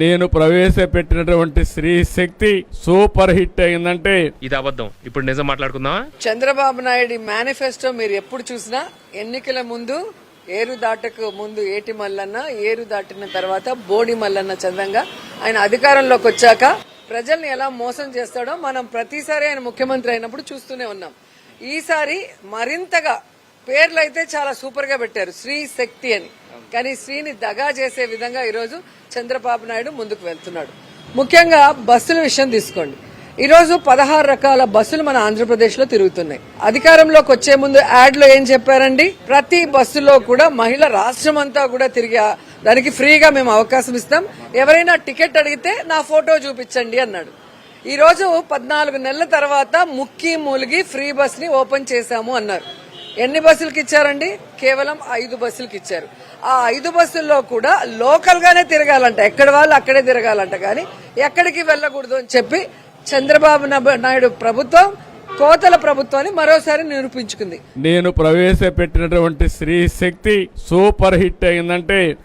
నేను ప్రవేశపెట్టినటువంటి స్త్రీ శక్తి సూపర్ హిట్ అయిందంటే ఇది అబద్ధం. ఇప్పుడు నిజం మాట్లాడుకుందామా? చంద్రబాబు నాయుడు మేనిఫెస్టో మీరు ఎప్పుడు చూసినా ఎన్నికల ముందు ఏరు దాటకు ముందు ఏటి మల్లన్న ఏరు దాటిన తర్వాత బోడి మల్లన్న చందంగా ఆయన అధికారంలోకి వచ్చాక ప్రజల్ని ఎలా మోసం చేస్తాడో మనం ప్రతిసారి ఆయన ముఖ్యమంత్రి అయినప్పుడు చూస్తూనే ఉన్నాం. ఈసారి మరింతగా పేర్లు అయితే చాలా సూపర్గా పెట్టారు. శ్రీ శక్తి అని. కానీ శ్రీని దగా చేసే విధంగా ఈరోజు చంద్రబాబు నాయుడు ముందుకు వెళ్తున్నాడు. ముఖ్యంగా బస్సుల విషయం తీసుకోండి. ఈరోజు పదహారు రకాల బస్సులు మన ఆంధ్రప్రదేశ్లో తిరుగుతున్నాయి. అధికారంలోకి వచ్చే ముందు యాడ్లో ఏం చెప్పారండి? ప్రతి బస్సులో కూడా మహిళ రాష్ట్రం అంతా కూడా తిరిగి దానికి ఫ్రీగా మేము అవకాశం ఇస్తాం. ఎవరైనా టికెట్ అడిగితే నా ఫోటో చూపించండి అన్నాడు. ఈరోజు పద్నాలుగు నెలల తర్వాత ముక్కి మూలిగి ఫ్రీ బస్ని ఓపెన్ చేశాము అన్నారు. ఎన్ని బస్సులకి ఇచ్చారండి? కేవలం ఐదు బస్సులకి ఇచ్చారు. ఆ ఐదు బస్సుల్లో కూడా లోకల్ గానే తిరగాలంట. ఎక్కడ వాళ్ళు అక్కడే తిరగాలంట. కానీ ఎక్కడికి వెళ్ళకూడదు అని చెప్పి చంద్రబాబు నాయుడు ప్రభుత్వం కోతల ప్రభుత్వాన్ని మరోసారి నిరూపించుకుంది. నేను ప్రవేశపెట్టినటువంటి స్త్రీ శక్తి సూపర్ హిట్ అయిందంటే